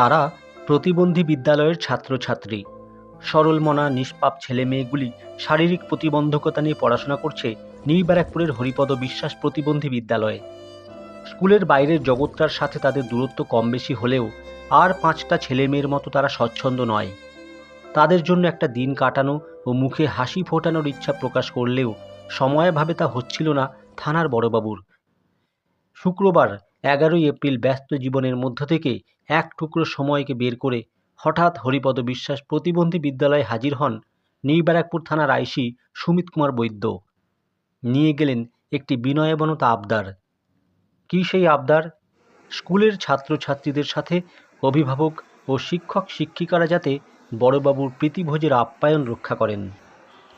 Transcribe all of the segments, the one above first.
তারা প্রতিবন্ধী বিদ্যালয়ের ছাত্রছাত্রী। সরলমনা, নিষ্পাপ ছেলে মেয়েগুলি শারীরিক প্রতিবন্ধকতা নিয়ে পড়াশোনা করছে নিউ ব্যারাকপুরের হরিপদ বিশ্বাস প্রতিবন্ধী বিদ্যালয়ে। স্কুলের বাইরের জগৎটার সাথে তাদের দূরত্ব কম বেশি হলেও আর পাঁচটা ছেলে মেয়ের মতো তারা স্বচ্ছন্দ নয়। তাদের জন্য একটা দিন কাটানো ও মুখে হাসি ফোটানোর ইচ্ছা প্রকাশ করলেও সময়ভাবে তা হচ্ছিল না থানার বড়বাবুর। শুক্রবার এগারোই এপ্রিল ব্যস্ত জীবনের মধ্য থেকে এক টুকরো সময়কে বের করে হঠাৎ হরিপদ বিশ্বাস প্রতিবন্ধী বিদ্যালয়ে হাজির হন নিউ থানার আইসি সুমিত কুমার বৈদ্য। নিয়ে গেলেন একটি বিনয়বনত আবদার। কী সেই আবদার? স্কুলের ছাত্রছাত্রীদের সাথে অভিভাবক ও শিক্ষক শিক্ষিকারা যাতে বড়বাবুর প্রীতিভোজের আপ্যায়ন রক্ষা করেন।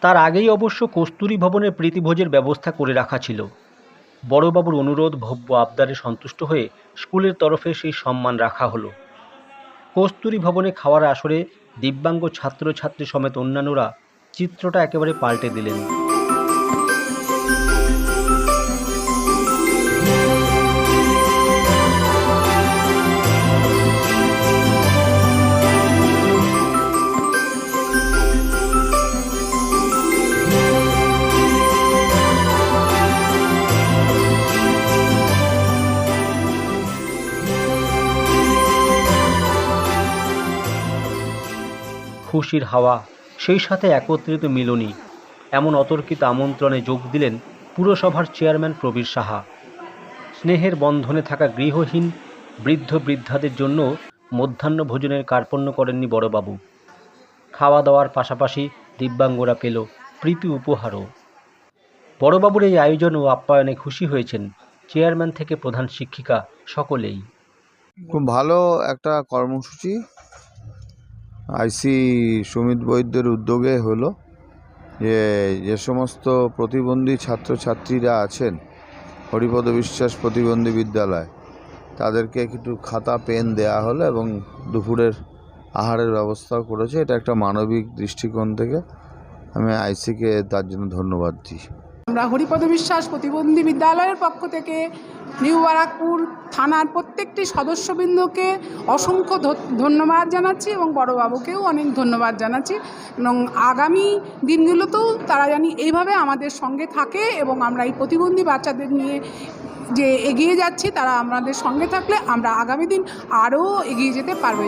তার আগেই অবশ্য কস্তুরী ভবনের প্রীতিভোজের ব্যবস্থা করে রাখা ছিল। বড়বাবুর অনুরোধ ভব্য আবদারে সন্তুষ্ট হয়ে স্কুলের তরফে সেই সম্মান রাখা হলো। কস্তুরী ভবনে খাওয়ার আসরে দিব্যাঙ্গ ছাত্রছাত্রী সমেত অন্যান্যরা চিত্রটা একেবারে পাল্টে দিলেন। খুশির হাওয়া, সেই সাথে একত্রিত মিলনী। এমন অতর্কিত আমন্ত্রণে যোগ দিলেন পুরসভার চেয়ারম্যান প্রবীর সাহা। স্নেহের বন্ধনে থাকা গৃহহীন বৃদ্ধ বৃদ্ধাদের জন্য মধ্যাহ্ন ভোজনের কার্পণ্য করেননি বড়বাবু। খাওয়া দাওয়ার পাশাপাশি দিব্যাঙ্গরা পেল প্রীতি উপহারও। বড়বাবুর এই আয়োজন ও আপ্যায়নে খুশি হয়েছেন চেয়ারম্যান থেকে প্রধান শিক্ষিকা সকলেই। খুব ভালো একটা কর্মসূচি। আইসি সুমিত বৈদ্যের উদ্যোগে হলো যে যে সমস্ত প্রতিবন্ধী ছাত্রছাত্রীরা আছেন হরিপদ বিশ্বাস প্রতিবন্ধী বিদ্যালয়, তাদেরকে একটু খাতা, পেন দেয়া হলো এবং দুপুরের আহারের ব্যবস্থাও করেছে। এটা একটা মানবিক দৃষ্টিকোণ থেকে আমি আইসিকে তার জন্য ধন্যবাদ দিই। আমরা হরিপদ বিশ্বাস প্রতিবন্ধী বিদ্যালয়ের পক্ষ থেকে নিউ বারাকপুর থানার প্রত্যেকটি সদস্যবৃন্দকে অসংখ্য ধন্যবাদ জানাচ্ছি এবং বড়বাবুকেও অনেক ধন্যবাদ জানাচ্ছি। এবং আগামী দিনগুলোতেও তারা জানি এইভাবে আমাদের সঙ্গে থাকে এবং আমরা এই প্রতিবন্ধী বাচ্চাদের নিয়ে যে এগিয়ে যাচ্ছি, তারা আমাদের সঙ্গে থাকলে আমরা আগামী দিন আরও এগিয়ে যেতে পারব।